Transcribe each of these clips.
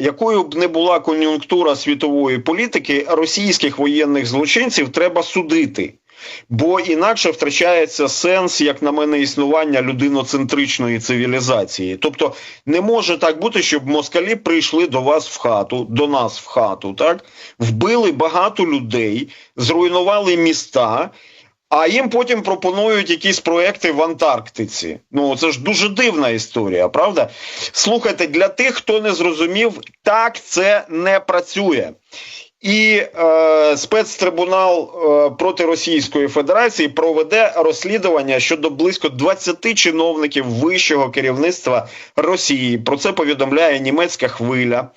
якою б не була кон'юнктура світової політики, російських воєнних злочинців треба судити. Бо інакше втрачається сенс, як на мене, існування людиноцентричної цивілізації. Тобто не може так бути, щоб москалі прийшли до вас в хату, до нас в хату, так вбили багато людей, зруйнували міста. А їм потім пропонують якісь проекти в Антарктиці. Ну це ж дуже дивна історія, правда? Слухайте, для тих, хто не зрозумів, так це не працює. І е, спецтрибунал е, проти Російської Федерації проведе розслідування щодо близько 20 чиновників вищого керівництва Росії. Про це повідомляє німецька хвиля.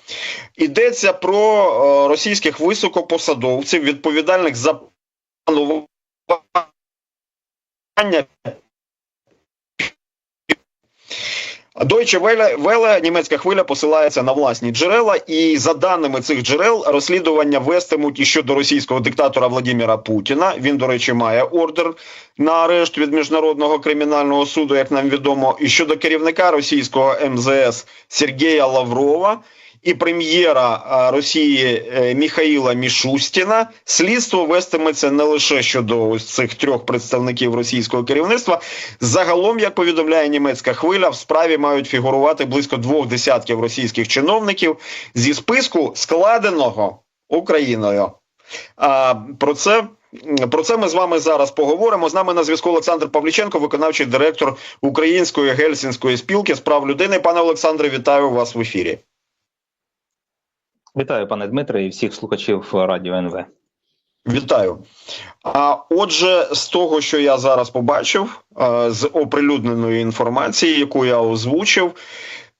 Йдеться про е, російських високопосадовців, відповідальних за Deutsche Welle, Welle, німецька хвиля посилається на власні джерела, і за даними цих джерел розслідування вестимуть і щодо російського диктатора Владимира Путіна. Він, до речі, має ордер на арешт від міжнародного кримінального суду, як нам відомо, і щодо керівника російського МЗС Сергія Лаврова і прем'єра Росії е, Міхаїла Мішустіна слідство вестиметься не лише щодо ось цих трьох представників російського керівництва. Загалом, як повідомляє німецька хвиля, в справі мають фігурувати близько двох десятків російських чиновників зі списку складеного Україною. А про це. Про це ми з вами зараз поговоримо. З нами на зв'язку Олександр Павліченко, виконавчий директор Української гельсінської спілки з прав людини. Пане Олександре, вітаю вас в ефірі. Вітаю, пане Дмитре, і всіх слухачів Радіо НВ. Вітаю. А отже, з того, що я зараз побачив, з оприлюдненої інформації, яку я озвучив,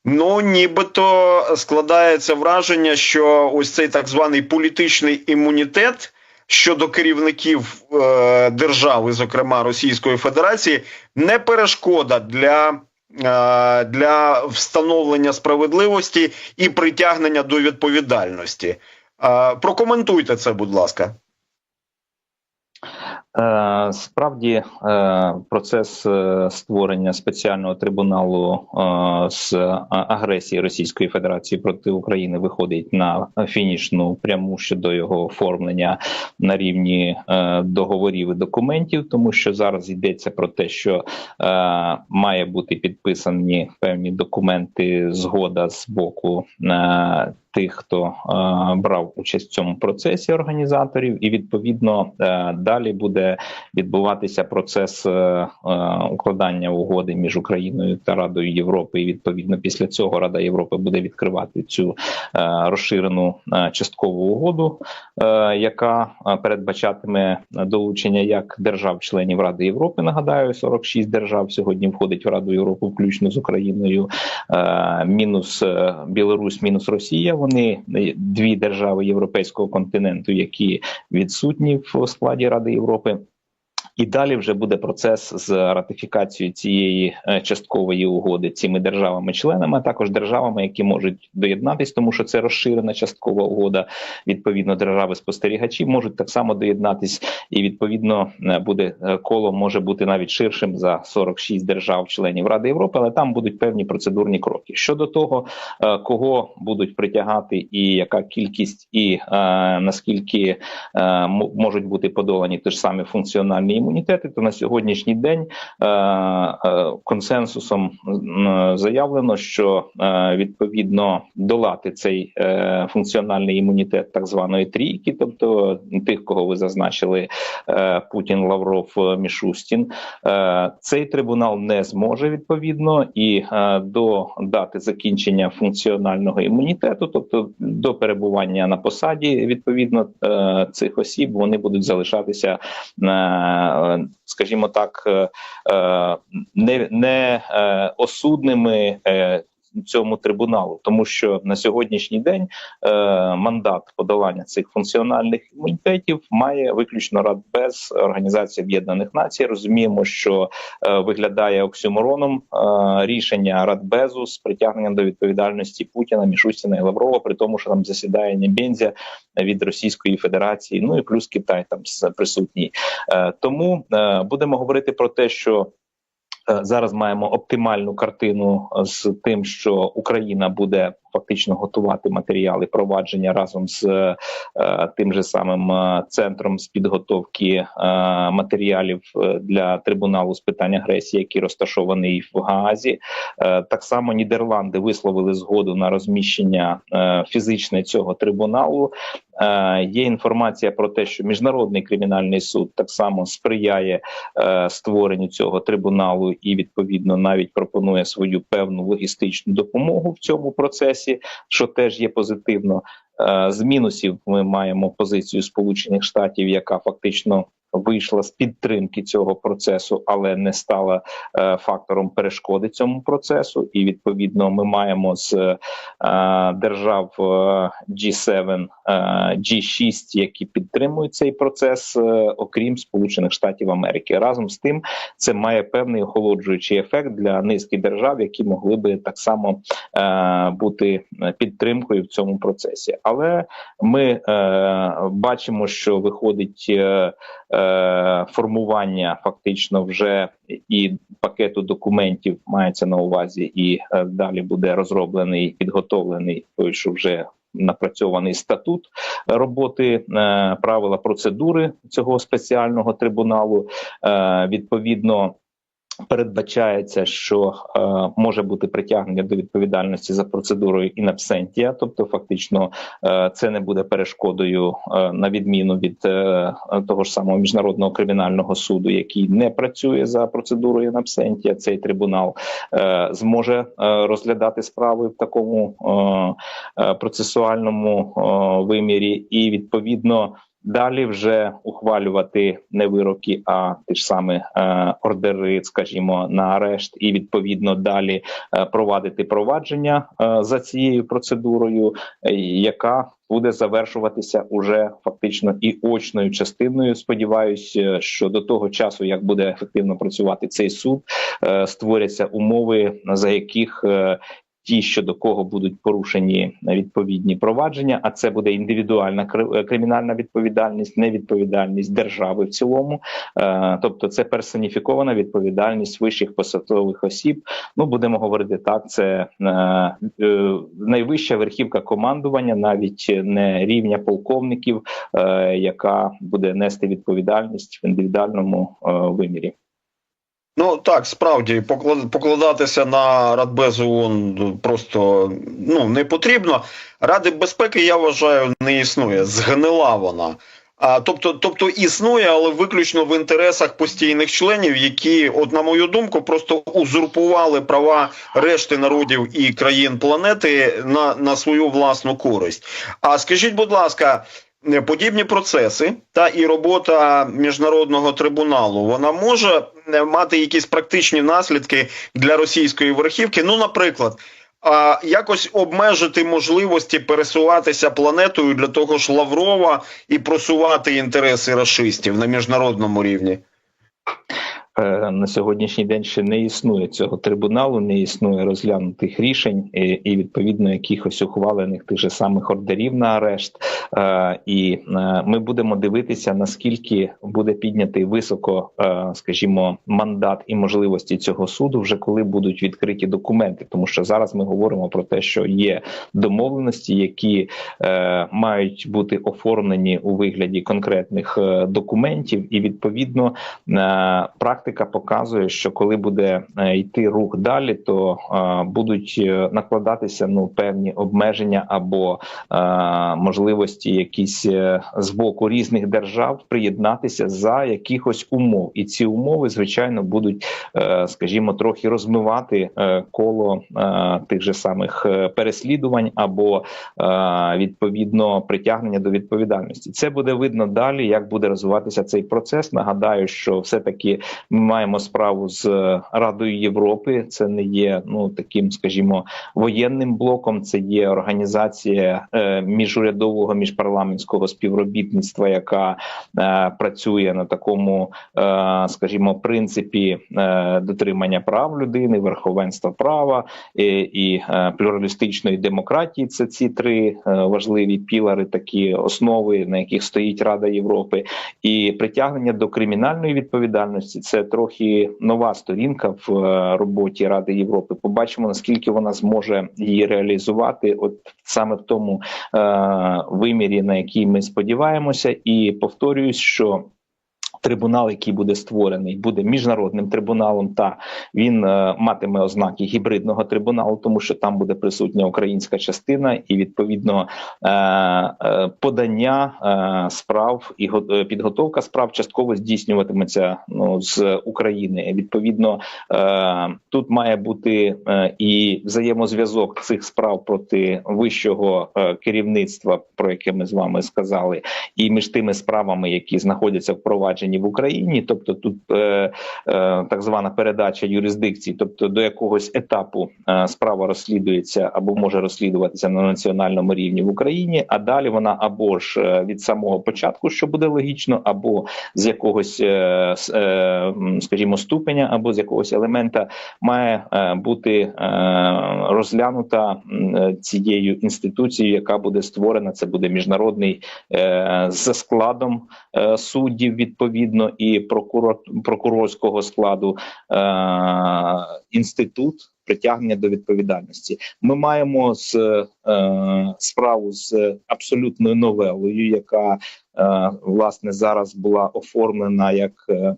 ну нібито складається враження, що ось цей так званий політичний імунітет щодо керівників е, держави, зокрема Російської Федерації, не перешкода для. Для встановлення справедливості і притягнення до відповідальності. Прокоментуйте це, будь ласка. Е, справді е, процес е, створення спеціального трибуналу з агресії Російської Федерації проти України виходить на фінішну пряму щодо його оформлення на рівні договорів і документів, тому що зараз йдеться про те, що має бути підписані певні документи згода з боку тих, хто е, брав участь в цьому процесі організаторів, і відповідно е, далі буде відбуватися процес е, укладання угоди між Україною та Радою Європи. І відповідно після цього Рада Європи буде відкривати цю розширену часткову угоду, яка передбачатиме долучення як держав-членів Ради Європи. Нагадаю, 46 держав сьогодні входить в Раду Європи, включно з Україною, мінус Білорусь, мінус Росія вони дві держави європейського континенту, які відсутні в складі Ради Європи. І далі вже буде процес з ратифікацією цієї е, часткової угоди цими державами-членами, а також державами, які можуть доєднатись, тому що це розширена часткова угода. Відповідно, держави-спостерігачі можуть так само доєднатись, і відповідно е, буде е, коло може бути навіть ширшим за 46 держав-членів Ради Європи, але там будуть певні процедурні кроки щодо того, кого будуть притягати, і яка кількість, і наскільки можуть бути подолані ті ж самі функціональні імунітети, то на сьогоднішній день е, е, консенсусом заявлено, що е, відповідно долати цей функціональний імунітет так званої трійки, тобто тих, кого ви зазначили, Путін, Лавров, Мішустін, цей трибунал не зможе відповідно і до дати закінчення функціонального імунітету, тобто до перебування на посаді відповідно цих осіб, вони будуть залишатися скажімо так, е, е, не не е, осудними цьому трибуналу, тому що на сьогоднішній день е, мандат подолання цих функціональних імунітетів має виключно Радбез Організації Об'єднаних Націй. Розуміємо, що е, виглядає оксюмороном е, рішення Радбезу з притягненням до відповідальності Путіна, Мішустіна і Лаврова, при тому, що там засідає Небензя від Російської Федерації, ну і плюс Китай там присутній. Е, тому е, будемо говорити про те, що зараз маємо оптимальну картину з тим, що Україна буде фактично готувати матеріали провадження разом з е, тим же самим е, центром з підготовки е, матеріалів е, для трибуналу з питань агресії, який розташований в Гаазі. Е, Так само Нідерланди висловили згоду на розміщення е, фізичне цього трибуналу. Е, Є інформація про те, що міжнародний кримінальний суд так само сприяє е, створенню цього трибуналу і відповідно навіть пропонує свою певну логістичну допомогу в цьому процесі, що теж є позитивно. Е, З мінусів ми маємо позицію Сполучених Штатів, яка фактично вийшла з підтримки цього процесу, але не стала е, фактором перешкоди цьому процесу. І відповідно ми маємо з е, держав е, G7, е, G6, які підтримують цей процес, окрім Сполучених Штатів Америки. Разом з тим, це має певний охолоджуючий ефект для низки держав, які могли би так само бути підтримкою в цьому процесі. Але ми е, бачимо, що виходить е, е, формування фактично вже і пакету документів мається на увазі, і е, далі буде розроблений підготовлений той, що вже. Напрацьований статут роботи, е, правила процедури цього спеціального трибуналу. Е, відповідно, передбачається, що е, може бути притягнення до відповідальності за процедурою інабсентія, тобто, фактично, е, це не буде перешкодою е, на відміну від е, того ж самого міжнародного кримінального суду, який не працює за процедурою інабсентія. Цей трибунал е, зможе е, розглядати справи в такому е, е, процесуальному е, вимірі, і відповідно. Далі вже ухвалювати не вироки, а ті ж самі е, ордери, скажімо, на арешт, і відповідно далі е, провадити провадження е, за цією процедурою, е, яка буде завершуватися уже фактично і очною частиною. Сподіваюсь, е, що до того часу, як буде ефективно працювати цей суд, е, створяться умови, за яких е, ті, щодо кого будуть порушені відповідні провадження, а це буде індивідуальна кримінальна відповідальність, невідповідальність держави в цілому, Е, тобто це персоніфікована відповідальність вищих посадових осіб. Ну будемо говорити так, це е, е, найвища верхівка командування, навіть не рівня полковників, е, яка буде нести відповідальність в індивідуальному е, вимірі. Ну так, справді поклад- покладатися на Радбез ООН просто ну не потрібно. Ради безпеки, я вважаю, не існує. Згнила вона. А тобто, тобто існує, але виключно в інтересах постійних членів, які, от на мою думку, просто узурпували права решти народів і країн планети на, на свою власну користь. А скажіть, будь ласка, подібні процеси та і робота міжнародного трибуналу вона може е, мати якісь практичні наслідки для російської верхівки. Ну, наприклад, а якось обмежити можливості пересуватися планетою для того ж Лаврова і просувати інтереси расистів на міжнародному рівні. Е, на сьогоднішній день ще не існує цього трибуналу, не існує розглянутих рішень і, і відповідно якихось ухвалених тих же самих ордерів на арешт. Е, І е, ми будемо дивитися, наскільки буде піднятий високо, скажімо, мандат і можливості цього суду, вже коли будуть відкриті документи, тому що зараз ми говоримо про те, що є домовленості, які мають бути оформлені у вигляді конкретних документів, і відповідно е, практика показує, що коли буде е, йти рух далі, то е, будуть е, накладатися ну певні обмеження або можливості якісь з боку різних держав приєднатися за якихось умов, і ці умови, звичайно, будуть, скажімо, трохи розмивати коло тих же самих переслідувань або відповідно притягнення до відповідальності. Це буде видно далі, як буде розвиватися цей процес. Нагадаю, що все таки ми маємо справу з Радою Європи. Це не є ну таким, скажімо, воєнним блоком. Це є організація е, міжурядового міжпарламентського співробітництва, яка е, працює на такому, е, скажімо, принципі е, дотримання прав людини, верховенства права і, і е, плюралістичної демократії. Це ці три е, важливі пілари, такі основи, на яких стоїть Рада Європи, і притягнення до кримінальної відповідальності. Це трохи нова сторінка в е, роботі Ради Європи. Побачимо наскільки вона зможе її реалізувати, от саме в тому е, вимірі, на який ми сподіваємося, і повторююсь, що. Трибунал, який буде створений, буде міжнародним трибуналом, та він е, матиме ознаки гібридного трибуналу, тому що там буде присутня українська частина, і відповідно е, е, подання справ і е, підготовка справ частково здійснюватиметься ну, з України. Відповідно, тут має бути і взаємозв'язок цих справ проти вищого керівництва, про яке ми з вами сказали, і між тими справами, які знаходяться в провадженні в Україні, тобто тут е, е, так звана передача юрисдикції, тобто до якогось етапу е, справа розслідується або може розслідуватися на національному рівні в Україні, а далі вона або ж е, від самого початку, що буде логічно, або з якогось, е, е, скажімо, ступеня, або з якогось елемента має е, бути е, розглянута е, цією інституцією, яка буде створена. Це буде міжнародний е, за складом е, суддів, відповідно, і прокурор прокурорського складу е, інститут притягнення до відповідальності. Ми маємо з е, справу з абсолютною новелою, яка е, власне зараз була оформлена як. е,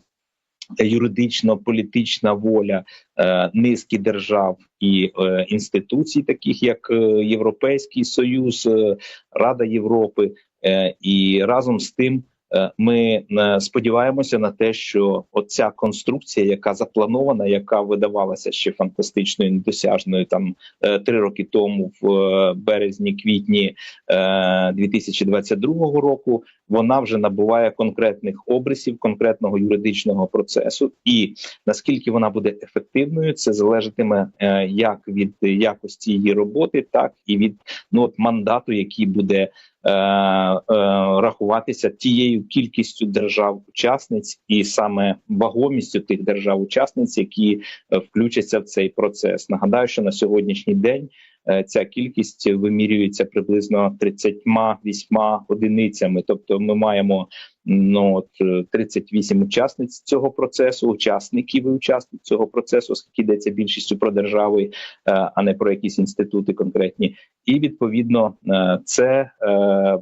Юридично-політична воля е, низки держав і е, інституцій, таких як е, Європейський Союз, е, Рада Європи, е, і разом з тим ми е, сподіваємося на те, що оця конструкція, яка запланована, яка видавалася ще фантастичною, недосяжною там е, три роки тому, в е, березні-квітні е, 2022 року, вона вже набуває конкретних обрисів, конкретного юридичного процесу, і наскільки вона буде ефективною, це залежатиме е, як від якості її роботи, так і від ну от мандату, який буде е, е, рахуватися тією кількістю держав-учасниць, і саме вагомістю тих держав-учасниць, які е, включаться в цей процес. Нагадаю, що на сьогоднішній день. Е, Ця кількість вимірюється приблизно 38 одиницями. Тобто, ми маємо ну от е, 38 учасниць цього процесу, учасників і учасниць цього процесу, оскільки йдеться більшістю про держави, е, а не про якісь інститути конкретні. І відповідно е, це е, е,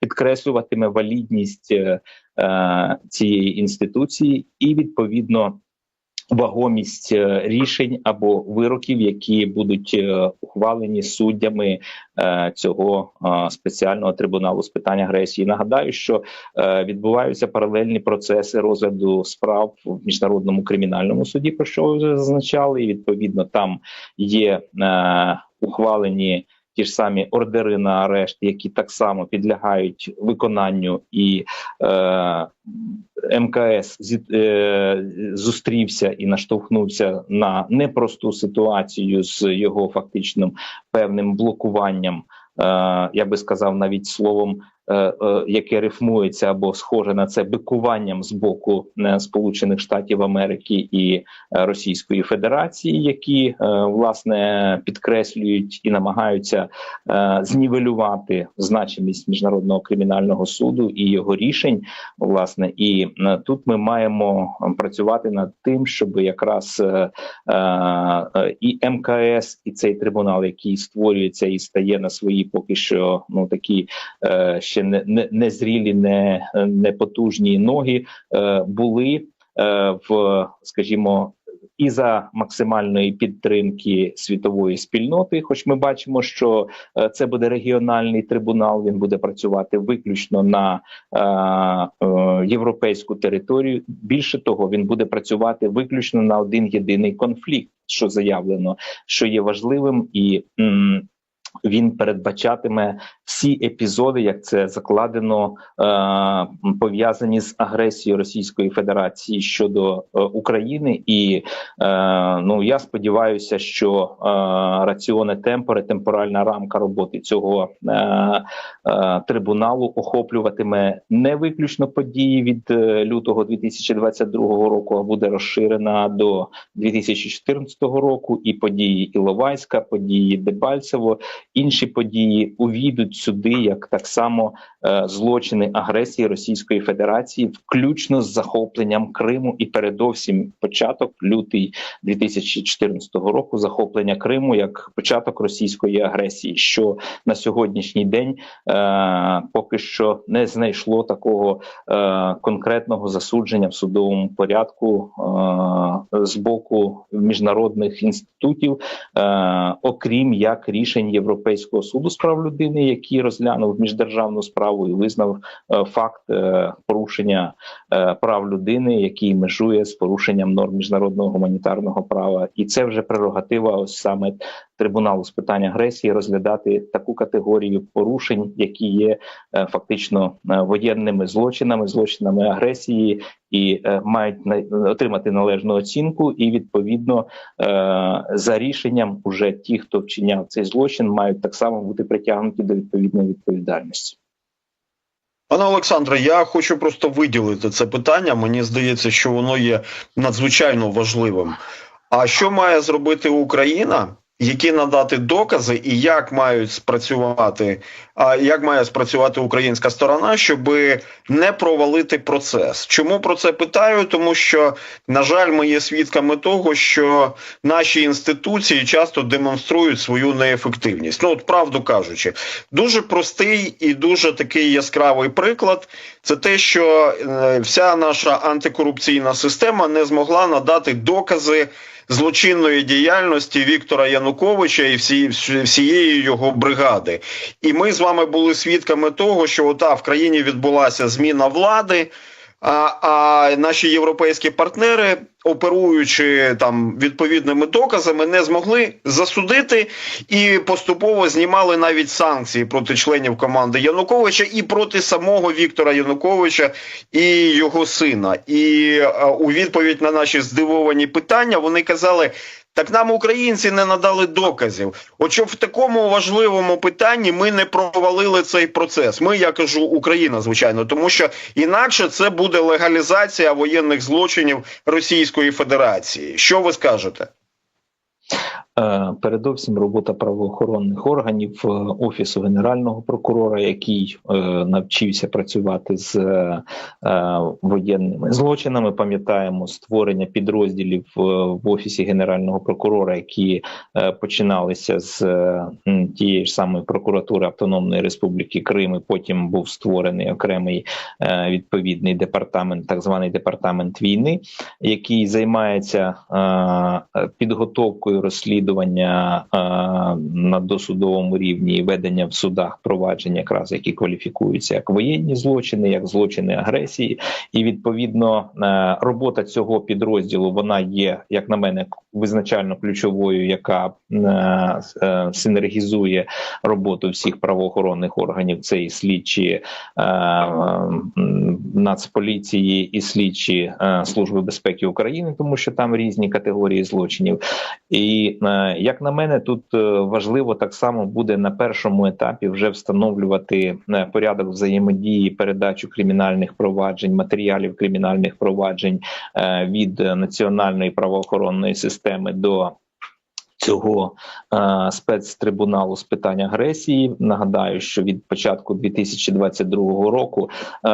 підкреслюватиме валідність е, е, цієї інституції, і відповідно. Вагомість е, рішень або вироків, які будуть е, ухвалені суддями е, цього спеціального трибуналу з питань агресії. Нагадаю, що відбуваються паралельні процеси розгляду справ в міжнародному кримінальному суді, про що ви вже зазначали. І відповідно там є ухвалені ті ж самі ордери на арешт, які так само підлягають виконанню, і е, МКС зі, е, зустрівся і наштовхнувся на непросту ситуацію з його фактичним певним блокуванням. Е, я би сказав навіть словом, яке рифмується або схоже на це бикуванням з боку е, Сполучених Штатів Америки і е, Російської Федерації, які е, власне підкреслюють і намагаються е, знівелювати значимість міжнародного кримінального суду і його рішень. Власне, і е, тут ми маємо працювати над тим, щоб якраз е, е, і МКС, і цей трибунал, який створюється і стає на свої поки що ну такі е, ще не, не, незрілі, не, не потужні ноги, е, були е, в, скажімо. І за максимальної підтримки світової спільноти, хоч ми бачимо, що е, це буде регіональний трибунал, він буде працювати виключно на е, е, європейську територію. Більше того, він буде працювати виключно на один єдиний конфлікт, що заявлено, що є важливим і. м, він передбачатиме всі епізоди, як це закладено, е, пов'язані з агресією Російської Федерації щодо е, України, і е, ну я сподіваюся, що раціоне темпори, темпоральна рамка роботи цього трибуналу охоплюватиме не виключно події від лютого 2022 року, а буде розширена до 2014 року, і події Іловайська, події Дебальцево інші події увійдуть сюди, як так само е, злочини агресії Російської Федерації, включно з захопленням Криму, і передовсім початок лютий 2014 року захоплення Криму як початок російської агресії, що на сьогоднішній день е, поки що не знайшло такого е, конкретного засудження в судовому порядку е, з боку міжнародних інститутів, е, окрім як рішень Європейського суду з прав людини, який розглянув міждержавну справу і визнав е, факт е, порушення е, прав людини, який межує з порушенням норм міжнародного гуманітарного права, і це вже прерогатива ось саме трибуналу з питань агресії розглядати таку категорію порушень, які є е, фактично е, воєнними злочинами, злочинами агресії, і е, мають отримати належну оцінку, і відповідно за рішенням уже ті, хто вчиняв цей злочин, мають так само бути притягнуті до відповідної відповідальності. Пане Олександре, я хочу просто виділити це питання. Мені здається, що воно є надзвичайно важливим. А що має зробити Україна? Які надати докази, і як мають спрацювати, а як має спрацювати українська сторона, щоб не провалити процес? Чому про це питаю? Тому що, на жаль, ми є свідками того, що наші інституції часто демонструють свою неефективність. Ну, от правду кажучи, дуже простий і дуже такий яскравий приклад. Це те, що е, вся наша антикорупційна система не змогла надати докази злочинної діяльності Віктора Януковича і всі, всієї його бригади. І ми з вами були свідками того, що ота в країні відбулася зміна влади. А, а наші європейські партнери, оперуючи там відповідними доказами, не змогли засудити і поступово знімали навіть санкції проти членів команди Януковича і проти самого Віктора Януковича і його сина. І е, у відповідь на наші здивовані питання вони казали. Так нам українці не надали доказів. От щоб в такому важливому питанні ми не провалили цей процес. Ми, я кажу, Україна, звичайно, тому що інакше це буде легалізація воєнних злочинів Російської Федерації. Що ви скажете? Е, Передовсім робота правоохоронних органів е, офісу генерального прокурора, який е, навчився працювати з воєнними злочинами. Пам'ятаємо створення підрозділів в офісі генерального прокурора, які починалися з тієї ж самої прокуратури Автономної Республіки Крим. і Потім був створений окремий відповідний департамент, так званий департамент війни, який займається підготовкою розслідування е, на досудовому рівні і ведення в судах проваджень, якраз які кваліфікуються як воєнні злочини, як злочини агресії, і відповідно е, робота цього підрозділу вона є, як на мене, визначально ключовою, яка е, синергізує роботу всіх правоохоронних органів. Це і слідчі Нацполіції, і слідчі служби безпеки України, тому що там різні категорії злочинів. І як на мене, тут е, важливо так само буде на першому етапі вже встановлювати е, порядок взаємодії, передачу кримінальних проваджень, матеріалів кримінальних проваджень е, від е, національної правоохоронної системи до. Цього е, спецтрибуналу з питань агресії нагадаю, що від початку 2022 року е,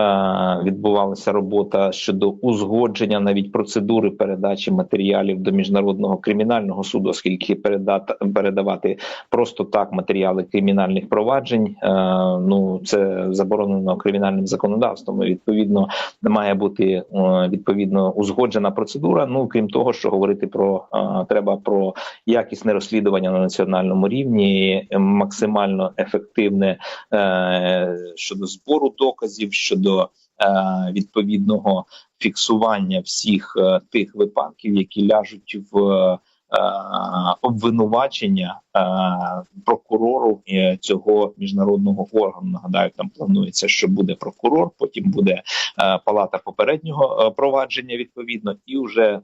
відбувалася робота щодо узгодження навіть процедури передачі матеріалів до міжнародного кримінального суду, оскільки передати передавати просто так матеріали кримінальних проваджень. Е, ну це заборонено кримінальним законодавством. І, відповідно, має бути е, відповідно узгоджена процедура. Ну крім того, що говорити про е, треба про якісне розслідування на національному рівні, максимально ефективне е, щодо збору доказів, щодо е, відповідного фіксування всіх е, тих випадків, які ляжуть в обвинувачення е, прокурору е, цього міжнародного органу. Нагадаю, там планується, що буде прокурор, потім буде е, палата попереднього е, провадження відповідно, і вже е,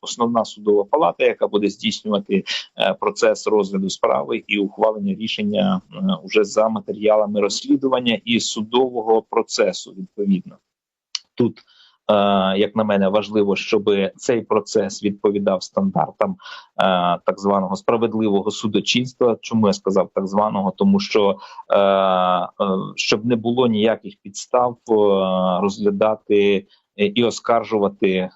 основна судова палата, яка буде здійснювати е, процес розгляду справи і ухвалення рішення е, уже за матеріалами розслідування і судового процесу. Відповідно, тут як на мене, важливо, щоб цей процес відповідав стандартам е, так званого справедливого судочинства. Чому я сказав так званого? Тому що е, е, щоб не було ніяких підстав е, розглядати і оскаржувати е,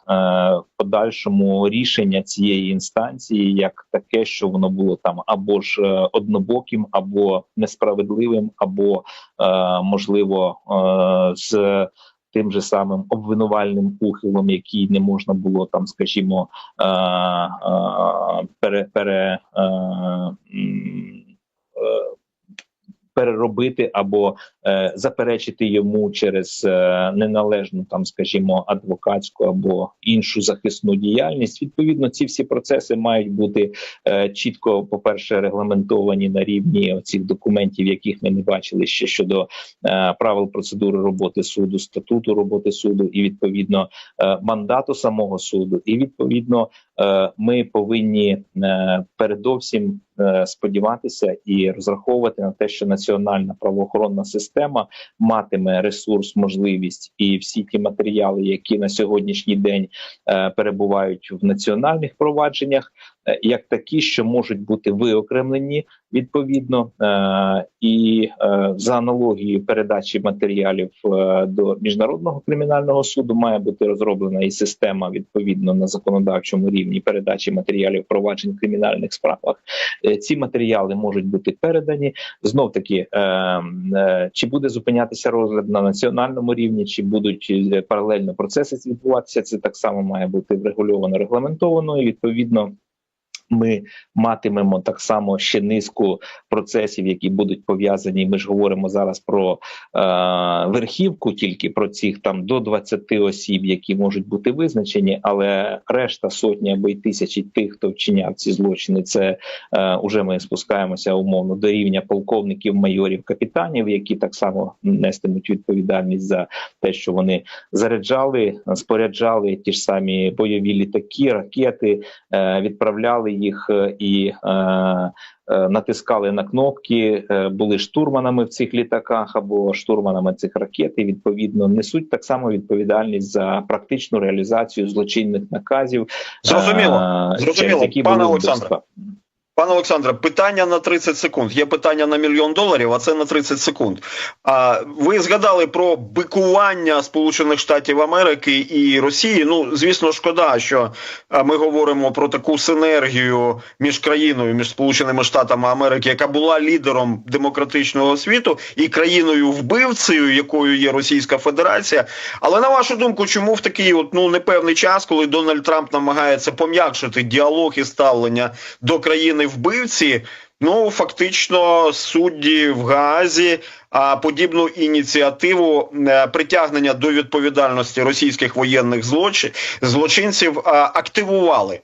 в подальшому рішення цієї інстанції як таке, що воно було там або ж е, однобоким, або несправедливим, або е, можливо е, з тим же самим обвинувальним ухилом, який не можна було там, скажімо, е, е, пере, пере е, переробити або е, заперечити йому через е, неналежну там, скажімо, адвокатську або іншу захисну діяльність. Відповідно, ці всі процеси мають бути е, чітко, по перше, регламентовані на рівні цих документів, яких ми не бачили ще щодо е, правил процедури роботи суду, статуту роботи суду, і відповідно е, мандату самого суду. І відповідно ми повинні е, передовсім е, сподіватися і розраховувати на те, що національна правоохоронна система матиме ресурс, можливість і всі ті матеріали, які на сьогоднішній день е, перебувають в національних провадженнях, е, як такі, що можуть бути виокремлені відповідно, е, і е, за аналогією передачі матеріалів е, до міжнародного кримінального суду має бути розроблена і система відповідно на законодавчому рівні передачі матеріалів проваджень в кримінальних справах. Е, Ці матеріали можуть бути передані знов таки. Е, е, чи буде зупинятися розгляд на національному рівні, чи будуть е, паралельно процеси відбуватися? Це так само має бути врегульовано, регламентовано і відповідно. Ми матимемо так само ще низку процесів, які будуть пов'язані. Ми ж говоримо зараз про е, верхівку, тільки про цих там до 20 осіб, які можуть бути визначені, але решта сотні або й тисячі тих, хто вчиняв ці злочини, це е, уже ми спускаємося умовно до рівня полковників, майорів, капітанів, які так само нестимуть відповідальність за те, що вони заряджали, споряджали ті ж самі бойові літаки, ракети, е, відправляли їх е, і е, е, натискали на кнопки, е, були штурманами в цих літаках або штурманами цих ракет. І відповідно несуть так само відповідальність за практичну реалізацію злочинних наказів. Зрозуміло. е, Зрозуміло. Пане Олександре. Пане Олександре, питання на 30 секунд. Є питання на мільйон доларів, а це на 30 секунд. А ви згадали про бикування Сполучених Штатів Америки і Росії. Ну, звісно, шкода, що ми говоримо про таку синергію між країною, між Сполученими Штатами Америки, яка була лідером демократичного світу, і країною вбивцею, якою є Російська Федерація. Але на вашу думку, чому в такий от ну непевний час, коли Дональд Трамп намагається пом'якшити діалог і ставлення до країни вбивці, ну фактично судді в Гаазі а подібну ініціативу е, притягнення до відповідальності російських воєнних злочин злочинців а, активували.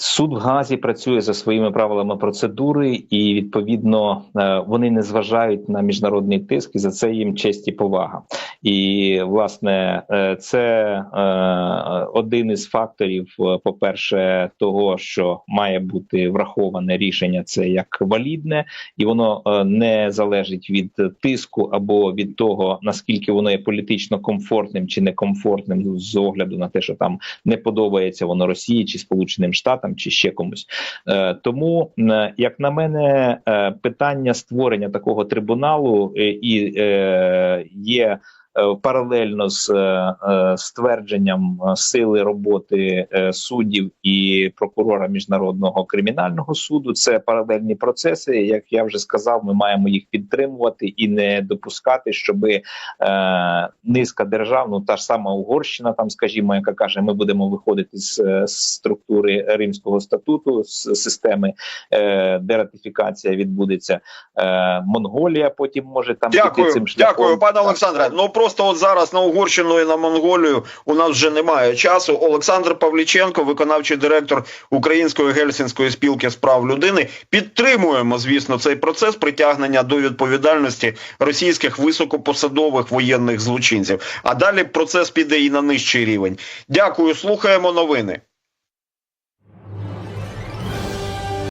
Суд в Газі працює за своїми правилами процедури, і відповідно е, вони не зважають на міжнародний тиск, і за це їм честь і повага. І власне е, це е, один із факторів, е, по-перше, того, що має бути враховане рішення, це як валідне, і воно не залежить від тиску або від того наскільки воно є політично комфортним чи некомфортним з огляду на те, що там не подобається воно Росії чи Сполученим Штатам, чи ще комусь. Е, тому, як на мене, е, питання створення такого трибуналу е, і є. Е, Паралельно з е, е, ствердженням сили роботи суддів і прокурора міжнародного кримінального суду, це паралельні процеси. Як я вже сказав, ми маємо їх підтримувати і не допускати, щоби е, низка держав, ну та ж сама Угорщина, там скажімо, яка каже, ми будемо виходити з, з структури Римського статуту, з системи е, дератифікація відбудеться. Монголія потім може там піти цим шляхом. дякую, пане. Олександре. Ну просто от зараз на Угорщину і на Монголію у нас вже немає часу. Олександр Павліченко, виконавчий директор Української гельсінської спілки з прав людини. Підтримуємо, звісно, цей процес притягнення до відповідальності російських високопосадових воєнних злочинців. А далі процес піде і на нижчий рівень. Дякую, слухаємо новини.